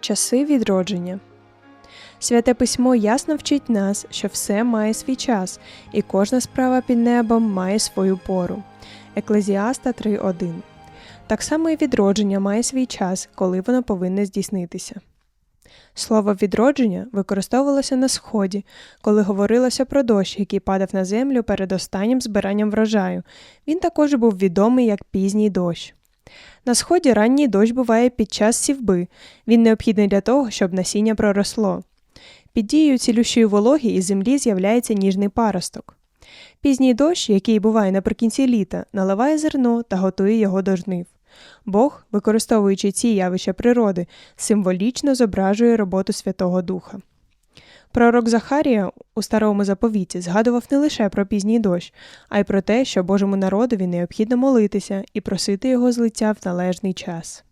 Часи відродження. Святе письмо ясно вчить нас, що все має свій час, і кожна справа під небом має свою пору. Еклезіаста 3.1. Так само і відродження має свій час, коли воно повинне здійснитися. Слово відродження використовувалося на сході, коли говорилося про дощ, який падав на землю перед останнім збиранням врожаю. Він також був відомий як пізній дощ. На сході ранній дощ буває під час сівби, він необхідний для того, щоб насіння проросло. Під дією цілющої вологи із землі з'являється ніжний паросток. Пізній дощ, який буває наприкінці літа, наливає зерно та готує його до жнив. Бог, використовуючи ці явища природи, символічно зображує роботу Святого Духа. Пророк Захарія у старому заповіті згадував не лише про пізній дощ, а й про те, що Божому народові необхідно молитися і просити його злиття в належний час.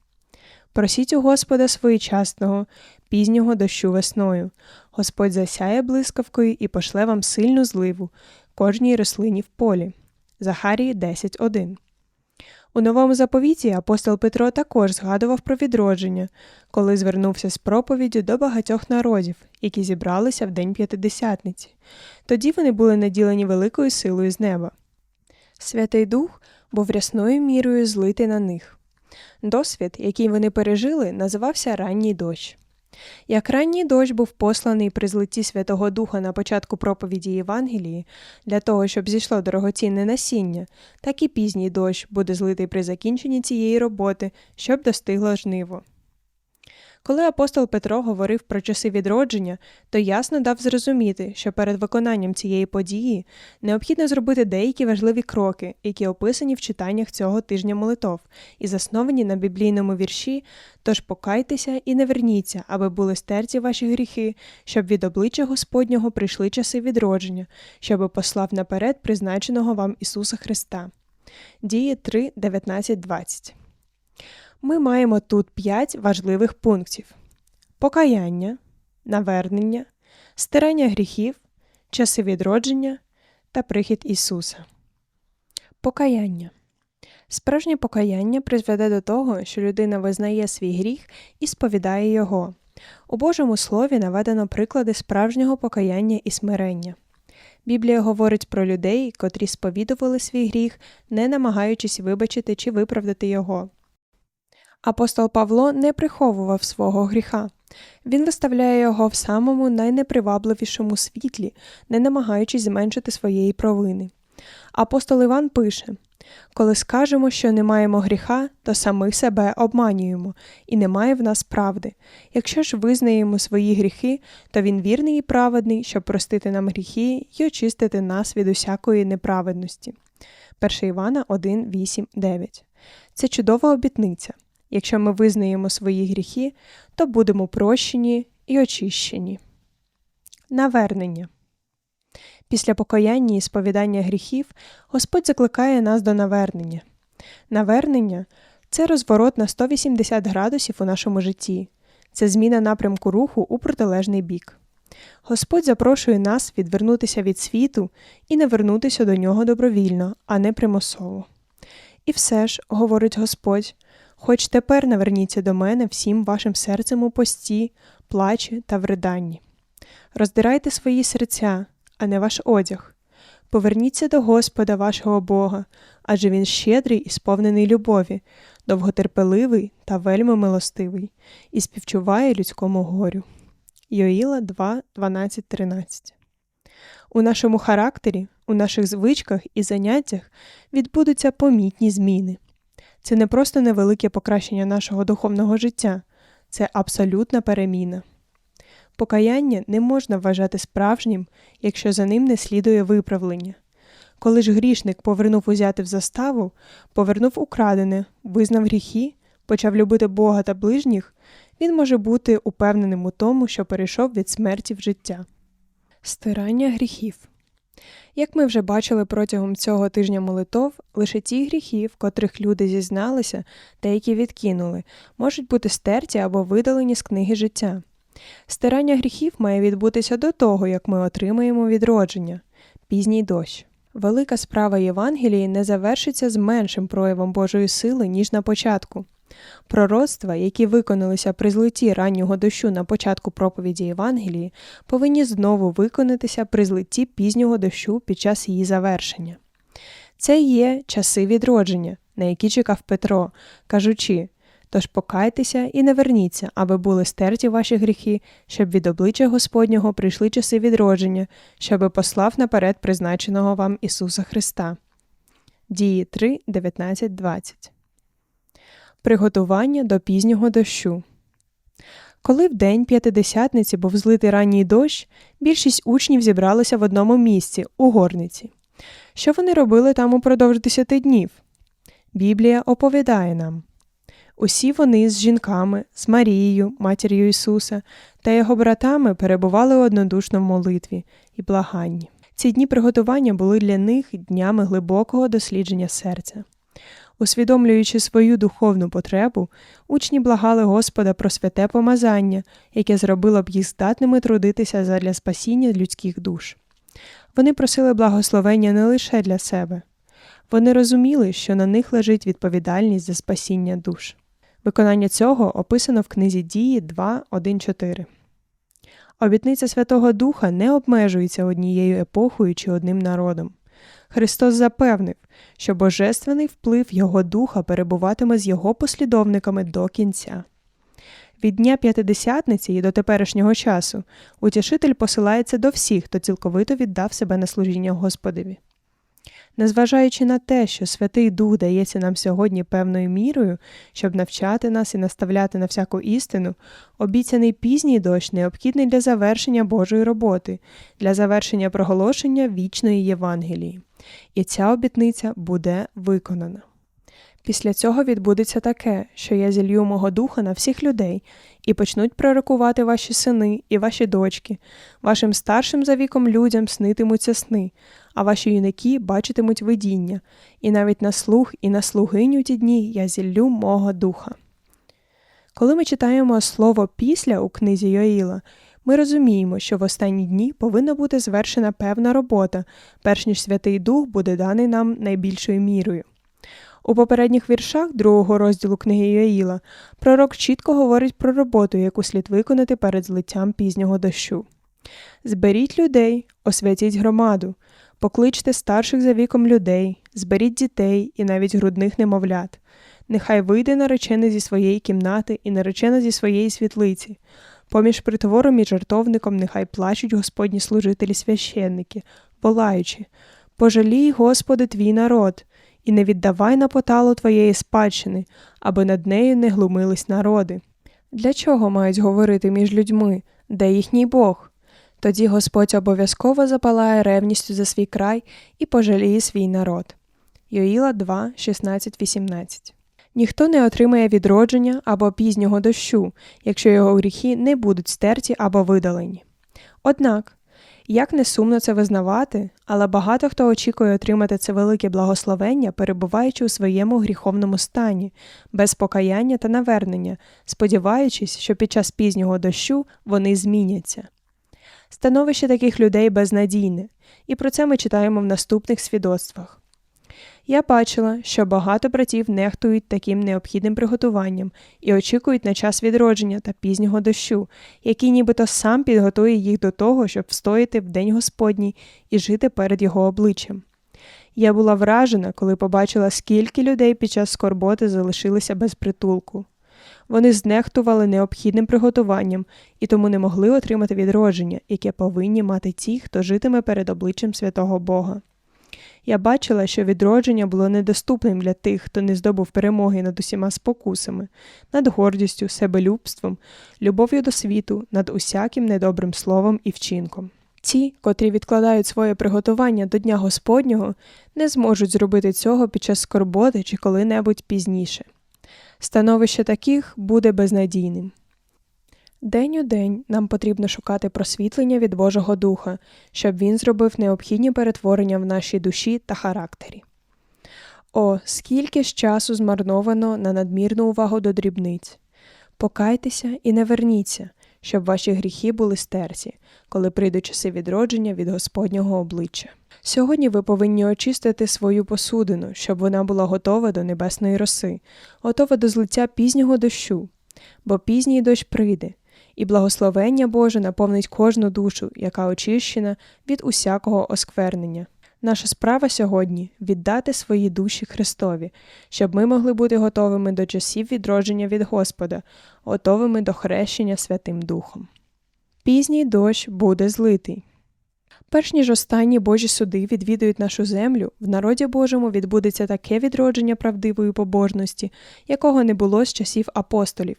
Просіть у Господа своєчасного, пізнього дощу весною. Господь засяє блискавкою і пошле вам сильну зливу кожній рослині в полі. Захарії 10.1 у новому заповіті апостол Петро також згадував про відродження, коли звернувся з проповіддю до багатьох народів, які зібралися в День П'ятидесятниці. Тоді вони були наділені великою силою з неба. Святий Дух був рясною мірою злитий на них. Досвід, який вони пережили, називався ранній дощ. Як ранній дощ був посланий при злитті Святого Духа на початку проповіді Євангелії для того, щоб зійшло дорогоцінне насіння, так і пізній дощ буде злитий при закінченні цієї роботи, щоб достигло жниво. Коли апостол Петро говорив про часи відродження, то ясно дав зрозуміти, що перед виконанням цієї події необхідно зробити деякі важливі кроки, які описані в читаннях цього тижня молитов, і засновані на біблійному вірші, тож покайтеся і не верніться, аби були стерті ваші гріхи, щоб від обличчя Господнього прийшли часи відродження, щоби послав наперед призначеного вам Ісуса Христа. Дії 3, 19, 20 ми маємо тут п'ять важливих пунктів: покаяння, навернення, стирання гріхів, часи відродження та прихід Ісуса. Покаяння. Справжнє покаяння призведе до того, що людина визнає свій гріх і сповідає його. У Божому Слові наведено приклади справжнього покаяння і смирення. Біблія говорить про людей, котрі сповідували свій гріх, не намагаючись вибачити чи виправдати його. Апостол Павло не приховував свого гріха. Він виставляє його в самому найнепривабливішому світлі, не намагаючись зменшити своєї провини. Апостол Іван пише коли скажемо, що не маємо гріха, то самих себе обманюємо, і немає в нас правди. Якщо ж визнаємо свої гріхи, то він вірний і праведний, щоб простити нам гріхи і очистити нас від усякої неправедності. 1 Івана 1, 8, 9. Це чудова обітниця. Якщо ми визнаємо свої гріхи, то будемо прощені і очищені. Навернення. Після покаяння і сповідання гріхів Господь закликає нас до навернення. Навернення це розворот на 180 градусів у нашому житті, це зміна напрямку руху у протилежний бік. Господь запрошує нас відвернутися від світу і не вернутися до нього добровільно, а не примусово. І все ж, говорить Господь, Хоч тепер наверніться до мене всім вашим серцем у пості, плачі та вриданні. Роздирайте свої серця, а не ваш одяг. Поверніться до Господа вашого Бога, адже Він щедрий і сповнений любові, довготерпеливий та вельми милостивий, і співчуває людському горю. Йоїла 2, 12, 13 У нашому характері, у наших звичках і заняттях відбудуться помітні зміни. Це не просто невелике покращення нашого духовного життя, це абсолютна переміна. Покаяння не можна вважати справжнім, якщо за ним не слідує виправлення. Коли ж грішник повернув узяти в заставу, повернув украдене, визнав гріхи, почав любити Бога та ближніх, він може бути упевненим у тому, що перейшов від смерті в життя. Стирання гріхів як ми вже бачили протягом цього тижня молитов, лише ті гріхи, в котрих люди зізналися та які відкинули, можуть бути стерті або видалені з книги життя. Стирання гріхів має відбутися до того, як ми отримаємо відродження, пізній дощ. Велика справа Євангелії не завершиться з меншим проявом Божої сили, ніж на початку. Пророцтва, які виконалися при злиті раннього дощу на початку проповіді Євангелії, повинні знову виконатися при злитті пізнього дощу під час її завершення. Це є часи відродження, на які чекав Петро, кажучи Тож покайтеся і не верніться, аби були стерті ваші гріхи, щоб від обличчя Господнього прийшли часи відродження, щоби послав наперед призначеного вам Ісуса Христа. Дії 3, 19, 20 Приготування до пізнього дощу. Коли в день п'ятидесятниці був злитий ранній дощ, більшість учнів зібралися в одному місці у горниці. Що вони робили там упродовж десяти днів? Біблія оповідає нам. Усі вони з жінками, з Марією, матір'ю Ісуса та його братами перебували однодушно в молитві і благанні. Ці дні приготування були для них днями глибокого дослідження серця. Усвідомлюючи свою духовну потребу, учні благали Господа про святе помазання, яке зробило б їх здатними трудитися задля спасіння людських душ. Вони просили благословення не лише для себе, вони розуміли, що на них лежить відповідальність за спасіння душ. Виконання цього описано в книзі Дії 2.1.4. Обітниця Святого Духа не обмежується однією епохою чи одним народом. Христос запевнив, що божественний вплив Його Духа перебуватиме з його послідовниками до кінця. Від Дня П'ятидесятниці і до теперішнього часу утішитель посилається до всіх, хто цілковито віддав себе на служіння Господові. Незважаючи на те, що Святий Дух дається нам сьогодні певною мірою, щоб навчати нас і наставляти на всяку істину, обіцяний пізній дощ необхідний для завершення Божої роботи, для завершення проголошення вічної Євангелії. І ця обітниця буде виконана. Після цього відбудеться таке, що я зілью мого духа на всіх людей, і почнуть пророкувати ваші сини і ваші дочки, вашим старшим за віком людям снитимуться сни, а ваші юнаки бачитимуть видіння, і навіть на слух і на слугиню ті дні я зіллю мого духа. Коли ми читаємо слово після у книзі Йоїла, ми розуміємо, що в останні дні повинна бути звершена певна робота, перш ніж Святий Дух буде даний нам найбільшою мірою. У попередніх віршах другого розділу книги Йоїла пророк чітко говорить про роботу, яку слід виконати перед злиттям пізнього дощу. Зберіть людей, освятіть громаду, покличте старших за віком людей, зберіть дітей і навіть грудних немовлят. Нехай вийде наречений зі своєї кімнати і наречена зі своєї світлиці. Поміж притвором і жартовником нехай плачуть Господні служителі священники, волаючи Пожалій, Господи, твій народ і не віддавай на поталу твоєї спадщини, аби над нею не глумились народи. Для чого мають говорити між людьми, де їхній Бог? Тоді Господь обов'язково запалає ревністю за свій край і пожаліє свій народ. Йоїла 2, 16, 18 Ніхто не отримає відродження або пізнього дощу, якщо його гріхи не будуть стерті або видалені. Однак як не сумно це визнавати, але багато хто очікує отримати це велике благословення, перебуваючи у своєму гріховному стані, без покаяння та навернення, сподіваючись, що під час пізнього дощу вони зміняться. Становище таких людей безнадійне, і про це ми читаємо в наступних свідоцтвах. Я бачила, що багато братів нехтують таким необхідним приготуванням і очікують на час відродження та пізнього дощу, який нібито сам підготує їх до того, щоб встояти в день Господній і жити перед його обличчям. Я була вражена, коли побачила, скільки людей під час скорботи залишилися без притулку. Вони знехтували необхідним приготуванням і тому не могли отримати відродження, яке повинні мати ті, хто житиме перед обличчям святого Бога. Я бачила, що відродження було недоступним для тих, хто не здобув перемоги над усіма спокусами, над гордістю, себелюбством, любов'ю до світу, над усяким недобрим словом і вчинком. Ті, котрі відкладають своє приготування до Дня Господнього, не зможуть зробити цього під час скорботи чи коли-небудь пізніше. Становище таких буде безнадійним. День у день нам потрібно шукати просвітлення від Божого Духа, щоб він зробив необхідні перетворення в нашій душі та характері. О, скільки ж часу змарновано на надмірну увагу до дрібниць. Покайтеся і не верніться, щоб ваші гріхи були стерті, коли прийдуть часи відродження від Господнього обличчя. Сьогодні ви повинні очистити свою посудину, щоб вона була готова до небесної роси, готова до злиття пізнього дощу, бо пізній дощ прийде, і благословення Боже наповнить кожну душу, яка очищена від усякого осквернення. Наша справа сьогодні віддати свої душі Христові, щоб ми могли бути готовими до часів відродження від Господа, готовими до хрещення Святим Духом. Пізній дощ буде злитий. Перш ніж останні Божі суди відвідують нашу землю, в народі Божому відбудеться таке відродження правдивої побожності, якого не було з часів апостолів.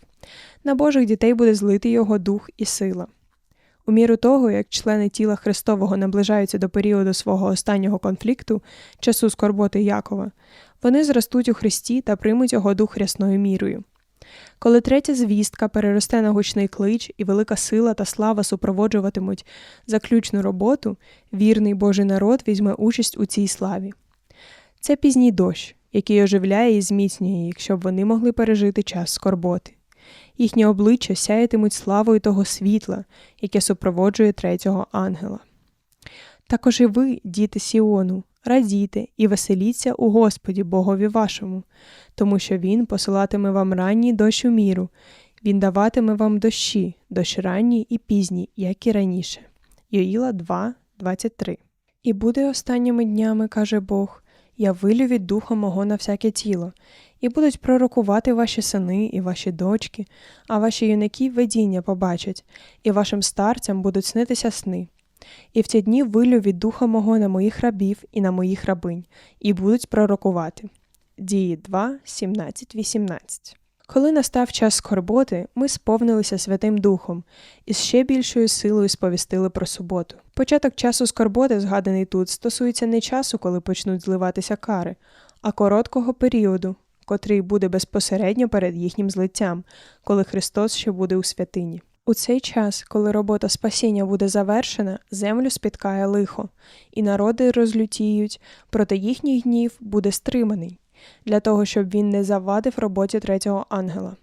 На Божих дітей буде злитий його дух і сила. У міру того, як члени тіла Христового наближаються до періоду свого останнього конфлікту, часу скорботи Якова, вони зростуть у Христі та приймуть його дух рясною мірою. Коли третя звістка переросте на гучний клич і велика сила та слава супроводжуватимуть заключну роботу, вірний Божий народ візьме участь у цій славі. Це пізній дощ, який оживляє і зміцнює їх, щоб вони могли пережити час скорботи. Їхні обличчя сяятимуть славою того світла, яке супроводжує третього ангела. Також і ви, діти Сіону, радійте і веселіться у Господі Богові вашому, тому що Він посилатиме вам ранній дощ у міру, Він даватиме вам дощі, дощ ранній і пізній, як і раніше. Йоїла 2, 23 І буде останніми днями, каже Бог, я вилю від духа мого на всяке тіло, і будуть пророкувати ваші сини і ваші дочки, а ваші юнаки видіння побачать, і вашим старцям будуть снитися сни. І в ті дні вилю від духа мого на моїх рабів і на моїх рабинь, і будуть пророкувати. Дії 2, 17, 18 Коли настав час скорботи, ми сповнилися Святим Духом і з ще більшою силою сповістили про суботу. Початок часу скорботи, згаданий тут, стосується не часу, коли почнуть зливатися кари, а короткого періоду, котрий буде безпосередньо перед їхнім злиттям, коли Христос ще буде у святині. У цей час, коли робота спасіння буде завершена, землю спіткає лихо, і народи розлютіють, проте їхній гнів буде стриманий, для того, щоб він не завадив роботі третього ангела.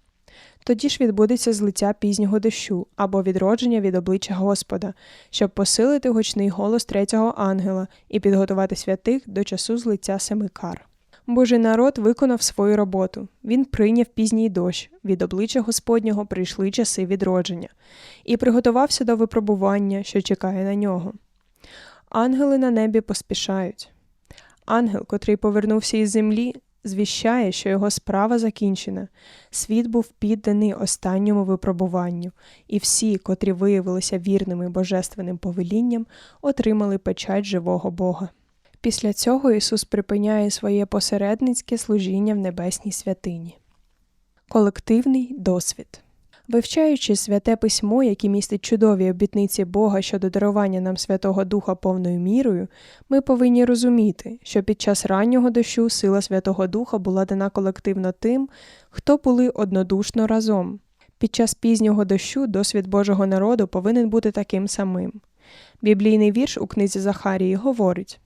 Тоді ж відбудеться злиття пізнього дощу або відродження від обличчя Господа, щоб посилити гучний голос третього ангела і підготувати святих до часу злиття семи кар. Божий народ виконав свою роботу. Він прийняв пізній дощ, від обличчя Господнього прийшли часи відродження, і приготувався до випробування, що чекає на нього. Ангели на небі поспішають. Ангел, котрий повернувся із землі, звіщає, що його справа закінчена. Світ був підданий останньому випробуванню, і всі, котрі виявилися вірними божественним повелінням, отримали печать живого Бога. Після цього Ісус припиняє своє посередницьке служіння в небесній святині. Колективний досвід. Вивчаючи святе письмо, яке містить чудові обітниці Бога щодо дарування нам Святого Духа повною мірою, ми повинні розуміти, що під час раннього дощу сила Святого Духа була дана колективно тим, хто були однодушно разом. Під час пізнього дощу досвід Божого народу повинен бути таким самим. Біблійний вірш у книзі Захарії говорить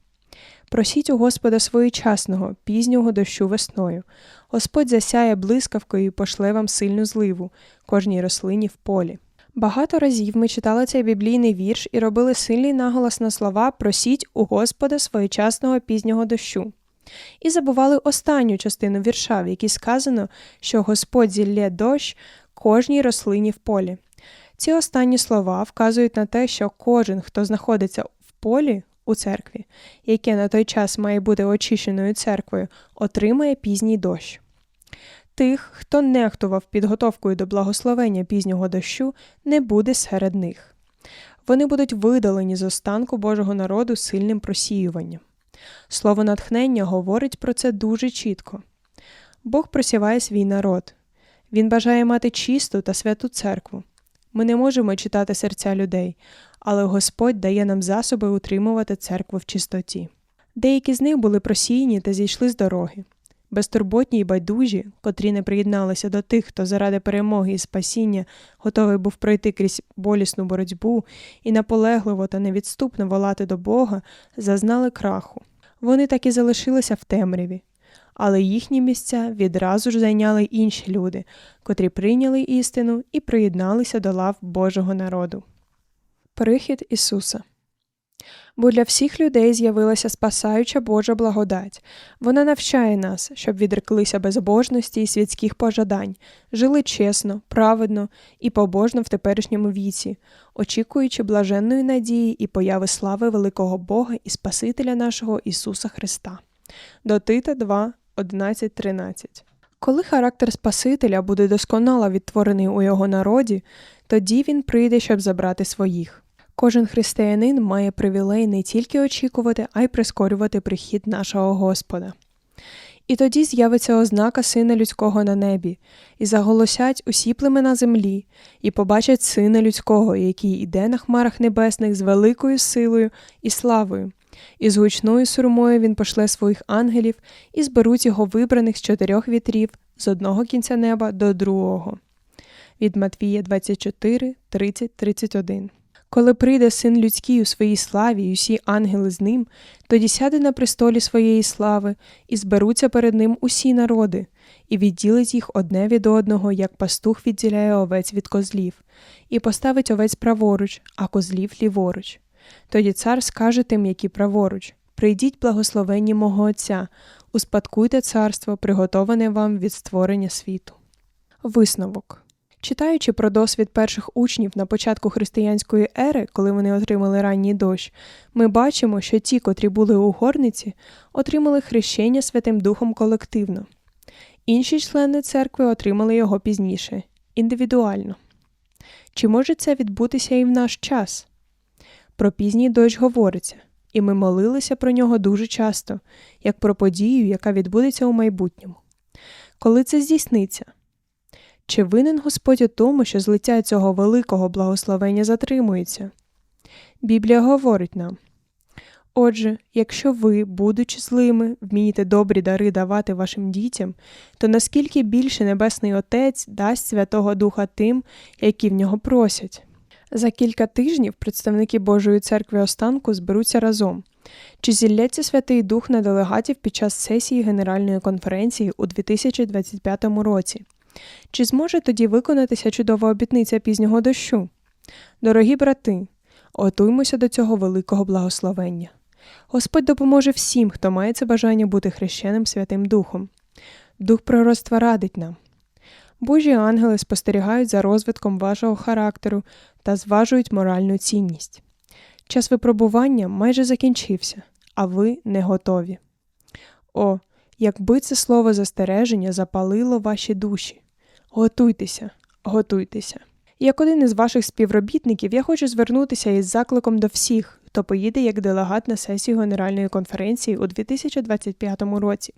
Просіть у Господа своєчасного, пізнього дощу весною. Господь засяє блискавкою і пошле вам сильну зливу, кожній рослині в полі. Багато разів ми читали цей біблійний вірш і робили сильний наголос на слова Просіть у Господа своєчасного пізнього дощу. І забували останню частину вірша, в якій сказано, що Господь зілє дощ кожній рослині в полі. Ці останні слова вказують на те, що кожен, хто знаходиться в полі, у церкві, яке на той час має бути очищеною церквою, отримає пізній дощ. Тих, хто нехтував підготовкою до благословення пізнього дощу, не буде серед них. Вони будуть видалені з останку Божого народу сильним просіюванням. Слово натхнення говорить про це дуже чітко. Бог просіває свій народ. Він бажає мати чисту та святу церкву. Ми не можемо читати серця людей, але Господь дає нам засоби утримувати церкву в чистоті. Деякі з них були просіяні та зійшли з дороги. Безтурботні й байдужі, котрі не приєдналися до тих, хто заради перемоги і спасіння готовий був пройти крізь болісну боротьбу і наполегливо та невідступно волати до Бога, зазнали краху. Вони так і залишилися в темряві, але їхні місця відразу ж зайняли інші люди, котрі прийняли істину і приєдналися до лав Божого народу. Прихід Ісуса Бо для всіх людей з'явилася спасаюча Божа благодать. Вона навчає нас, щоб відреклися безбожності і світських пожадань, жили чесно, праведно і побожно в теперішньому віці, очікуючи блаженної надії і появи слави великого Бога і Спасителя нашого Ісуса Христа. До Тита 2, 11, 13 Коли характер Спасителя буде досконало відтворений у його народі, тоді він прийде, щоб забрати своїх. Кожен християнин має привілей не тільки очікувати, а й прискорювати прихід нашого Господа. І тоді з'явиться ознака Сина Людського на небі, і заголосять усі племена землі, і побачать Сина Людського, який іде на хмарах небесних з великою силою і славою, і з гучною сурмою він пошле своїх ангелів і зберуть його вибраних з чотирьох вітрів з одного кінця неба до другого. Від Матвія 24, 30, 31 коли прийде син людський у своїй славі, і усі ангели з ним, тоді сяде на престолі своєї слави, і зберуться перед ним усі народи, і відділить їх одне від одного, як пастух відділяє овець від козлів, і поставить овець праворуч, а козлів ліворуч. Тоді цар скаже тим, які праворуч Прийдіть, благословенні мого Отця, успадкуйте царство, приготоване вам від створення світу. Висновок Читаючи про досвід перших учнів на початку християнської ери, коли вони отримали ранній дощ, ми бачимо, що ті, котрі були у горниці, отримали хрещення Святим Духом колективно. Інші члени церкви отримали його пізніше, індивідуально. Чи може це відбутися і в наш час? Про пізній дощ говориться, і ми молилися про нього дуже часто, як про подію, яка відбудеться у майбутньому. Коли це здійсниться? Чи винен Господь у тому, що злиття цього великого благословення затримується? Біблія говорить нам Отже, якщо ви, будучи злими, вмієте добрі дари давати вашим дітям, то наскільки більше Небесний Отець дасть Святого Духа тим, які в нього просять? За кілька тижнів представники Божої церкви останку зберуться разом. Чи зілляться Святий Дух на делегатів під час сесії Генеральної конференції у 2025 році? Чи зможе тоді виконатися чудова обітниця пізнього дощу? Дорогі брати, готуймося до цього великого благословення. Господь допоможе всім, хто має це бажання бути хрещеним Святим Духом. Дух пророцтва радить нам. Божі ангели спостерігають за розвитком вашого характеру та зважують моральну цінність. Час випробування майже закінчився, а ви не готові. О, якби це слово застереження запалило ваші душі. Готуйтеся, готуйтеся. Як один із ваших співробітників, я хочу звернутися із закликом до всіх, хто поїде як делегат на сесію Генеральної конференції у 2025 році.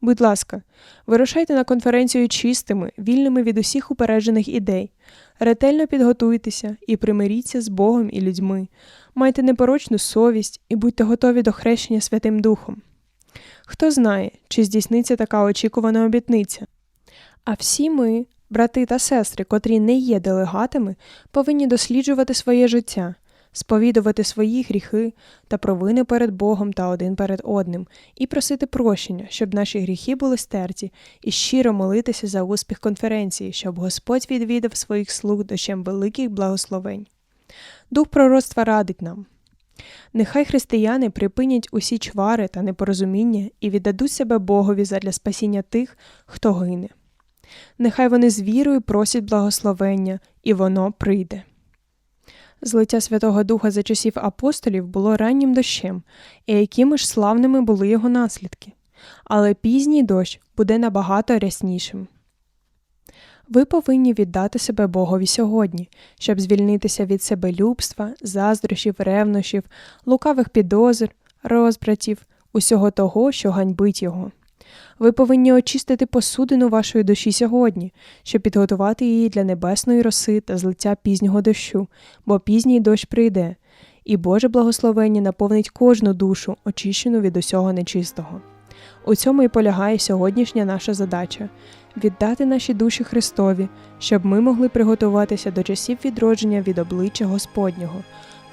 Будь ласка, вирушайте на конференцію чистими, вільними від усіх упереджених ідей, ретельно підготуйтеся і примиріться з Богом і людьми, майте непорочну совість і будьте готові до хрещення Святим Духом. Хто знає, чи здійсниться така очікувана обітниця. А всі ми, брати та сестри, котрі не є делегатами, повинні досліджувати своє життя, сповідувати свої гріхи та провини перед Богом та один перед одним, і просити прощення, щоб наші гріхи були стерті, і щиро молитися за успіх конференції, щоб Господь відвідав своїх слуг дощем великих благословень. Дух пророцтва радить нам. Нехай християни припинять усі чвари та непорозуміння і віддадуть себе Богові задля спасіння тих, хто гине. Нехай вони з вірою просять благословення, і воно прийде. Злиття Святого Духа за часів апостолів було раннім дощем, і якими ж славними були його наслідки, але пізній дощ буде набагато ряснішим. Ви повинні віддати себе Богові сьогодні, щоб звільнитися від себелюбства, заздрощів, ревнощів, лукавих підозр, розбратів, усього того, що ганьбить його. Ви повинні очистити посудину вашої душі сьогодні, щоб підготувати її для небесної роси та злиття пізнього дощу, бо пізній дощ прийде, і Боже благословення наповнить кожну душу, очищену від усього нечистого. У цьому і полягає сьогоднішня наша задача віддати наші душі Христові, щоб ми могли приготуватися до часів відродження від обличчя Господнього,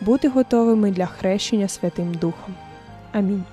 бути готовими для хрещення Святим Духом. Амінь.